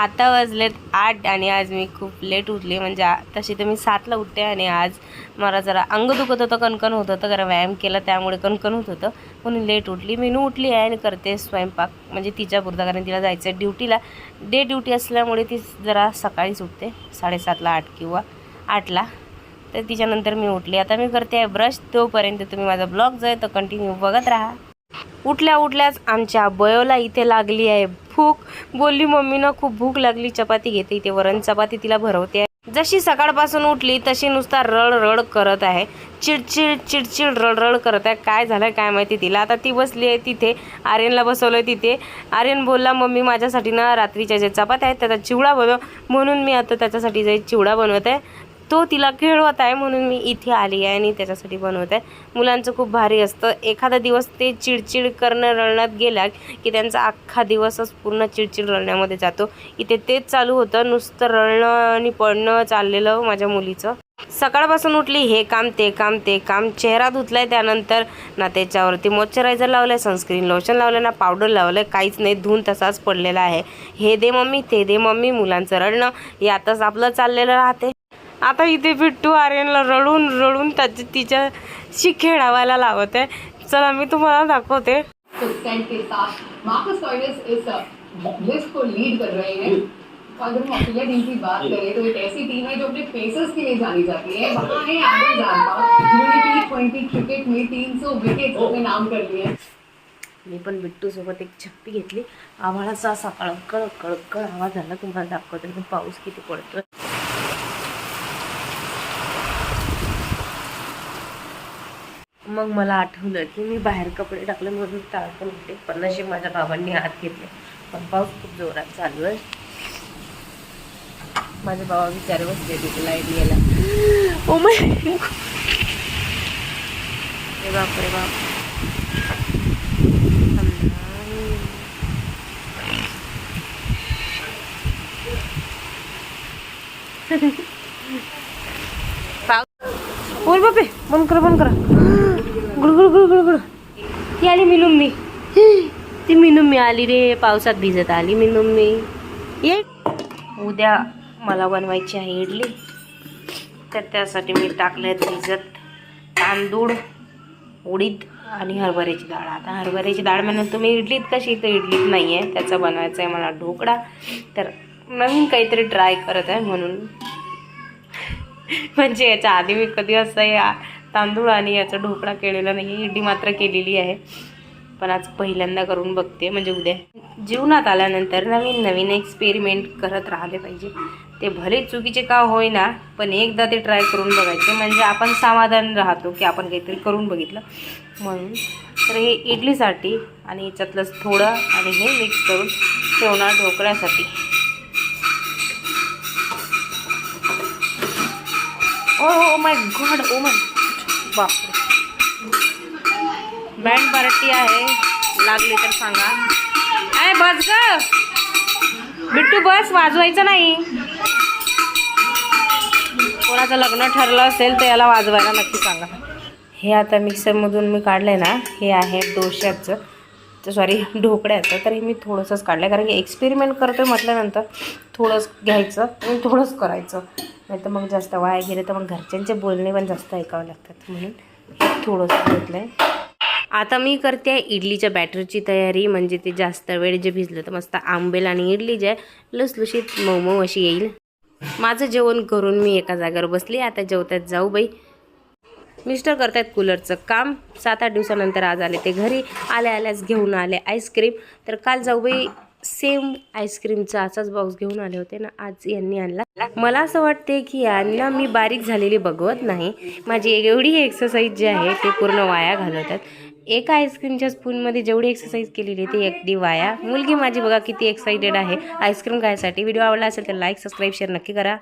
आता वाजलेत आठ आणि आज मी खूप लेट उठले. म्हणजे आ- तशी तर मी सातला उठते आणि आज मला जरा अंग दुखत होतं कणकण होत होतं. जरा व्यायाम केला त्यामुळे कणकण होत होतं. म्हणून लेट उठली. मीनू उठली आहे आणि करते स्वयंपाक. म्हणजे तिच्या पुरता कारण तिला जायचं आहे ड्युटीला. डे ड्युटी असल्यामुळे ती जरा सकाळीच उठते. साडेसातला आठ किंवा आठला. तर तिच्यानंतर मी उठली. आता मी करते आहे ब्रश तोपर्यंत तुम्ही माझा ब्लॉग जो आहे तो कंटिन्यू बघत राहा. उठल्या उठल्याच आमच्या बयोला इथे लागली आहे भूक. बोलली मम्मीनं खूप भूक लागली चपाती घेते इथे वरण चपाती तिला भरवते. जशी सकाळपासून उठली तशी नुसता रड रड करत आहे. चिडचिड चिडचिड रड रड करत आहे. काय झालं काय माहिती तिला. आता ती बसली आहे तिथे. आर्यनला बसवलं तिथे. आर्यन बोलला मम्मी माझ्यासाठी ना रात्रीच्या जे चपात्या आहेत त्याचा चिवडा बनव. म्हणून मी आता त्याच्यासाठी जे चिवडा बनवत आहे तो तिला खेळवत आहे म्हणून मी इथे आली आहे आणि त्याच्यासाठी बनवत आहे. मुलांचं खूप भारी असतं. एखादा दिवस ते चिडचिड करणं रळण्यात गेला की त्यांचा अख्खा दिवसच पूर्ण चिडचिड रळण्यामध्ये जातो. इथे तेच चालू होतं. नुसतं रळणं आणि पडणं चाललेलं माझ्या मुलीचं. सकाळपासून उठली. हे काम ते काम ते काम. चेहरा धुतलाय त्यानंतर ना त्याच्यावरती मॉइश्चरायझर लावलं आहे सनस्क्रीन लोशन लावलं ना पावडर लावलं आहे काहीच नाही. धुवून तसाच पडलेला आहे. हे दे मम्मी ते दे मम्मी. मुलांचं रडणं. यातच आपलं चाललेलं राहते. आता इथे बिट्टू आर्यनला रडून रडून त्याची तिच्याशी खेळावायला लावत आहे. चला मी तुम्हाला दाखवते. तो सेंट के साथ मार्कस टॉयलेस इस लिस्ट को लीड कर रहे हैं. अगर हम ऑस्ट्रेलिया टीम की बात करें तो एक ऐसी टीम है जो अपने पेसर्स के लिए जानी जाती है. वहाँ है एडम जानपा जिन्होंने टी ट्वेंटी क्रिकेट में तीन सौ विकेट अपने नाम कर लिए मी पण बिट्टूसोबत एक छप्पी घेतली. आभाळाचा असा कळकळ कळकळ आवाज झाला तुम्हाला दाखवते. पाऊस किती पडतोय. मग मला आठवलं की मी बाहेर कपडे टाकले म्हणून टाळकन होते. पण नशीब माझ्या बाबांनी हात घेतले. पण पाऊस खूप जोरात चालू आहे. माझे बाबा विचार बसले तिथे लाइट गेला ओ माय रे बाप रे बाप. बोल बापे बंद करा बंद करा. गुड गुड गुड ती आली मिनुम्मी ती मिनुम्मी आली रे पावसात भिजत आली मी नुम्मी ये. उद्या मला बनवायची आहे इडली. तर त्यासाठी मी टाकले भिजत तांदूळ उडीद आणि हरभऱ्याची डाळ. आता हरभऱ्याची डाळ म्हणून तुम्ही इडलीत कशी तर इडलीत नाही आहे त्याचा बनवायचा आहे मला ढोकळा. तर नवीन काहीतरी ट्राय करत आहे म्हणून. म्हणजे याच्या आधी मी कधी असं या तांदूळ आणि याचा ढोकळा केलेला नाही इडली मात्र केलेली आहे. पण आज पहिल्यांदा करून बघते म्हणजे उद्या. जीवनात आल्यानंतर नवीन नवीन एक्सपेरिमेंट करत राहिले पाहिजे. ते भले चुकीचे का होईना पण एकदा ते ट्राय करून बघायचे. म्हणजे आपण समाधान राहतो की आपण काहीतरी करून बघितलं. म्हणून तर हे इडलीसाठी आणि याच्यातलंच थोडं आणि हे मिक्स करून ठेवणार ढोकळ्यासाठी. ओ oh my God oh my बापरे. बँड पार्टी आहे. लागली तर सांगा. आहे बस ग. बिट्टू बस. वाजवायचं नाही. कोणाचं लग्न ठरलं असेल तर याला वाजवायला नक्की सांगा. हे आता मिक्सरमधून मी काढलं आहे ना हे आहे डोश्याचं. तर सॉरी ढोकळ्याचं. तर हे मी थोडंसंच काढलं आहे कारण की एक्सपेरिमेंट करतो आहे म्हटल्यानंतर थोडंच घ्यायचं आणि थोडंच करायचं. नाही तर मग जास्त वाया गेले तर मग घरच्यांचे बोलणे पण जास्त ऐकावं लागतात म्हणून थोडंसं घेतलं आहे आता मी करते आहे इडलीच्या बॅटरची तयारी म्हणजे ते जास्त वेळ जे भिजलं तर मस्त आंबेल आणि इडली जे आहे लसलुशीत मऊ मऊ अशी येईल. माझं जेवण करून मी एका जागेवर बसली आता जेवतात जाऊ बाई. मिस्टर करतायत कूलरचं काम. सात आठ दिवसानंतर आज आले ते घरी. आल्या आल्याच घेऊन आले आईस्क्रीम तर काल जाऊ बाई सेम आईस्क्रीमचा असाच बॉक्स घेऊन आले होते ना आज यांनी आणला. मला असं वाटते की यांना मी बारीक झालेली बघवत नाही. माझी एवढी एक्सरसाइज जी आहे ती पूर्ण वाया घालवतात. एका आईस्क्रीमच्या स्पूनमध्ये जेवढी एक्सरसाइज केलेली ती अगदी वाया. मुलगी माझी बघा किती एक्साइटेड आहे. आईस्क्रीम खायसाठी व्हिडिओ आवडला असेल तर लाईक सबस्क्राईब शेअर नक्की करा.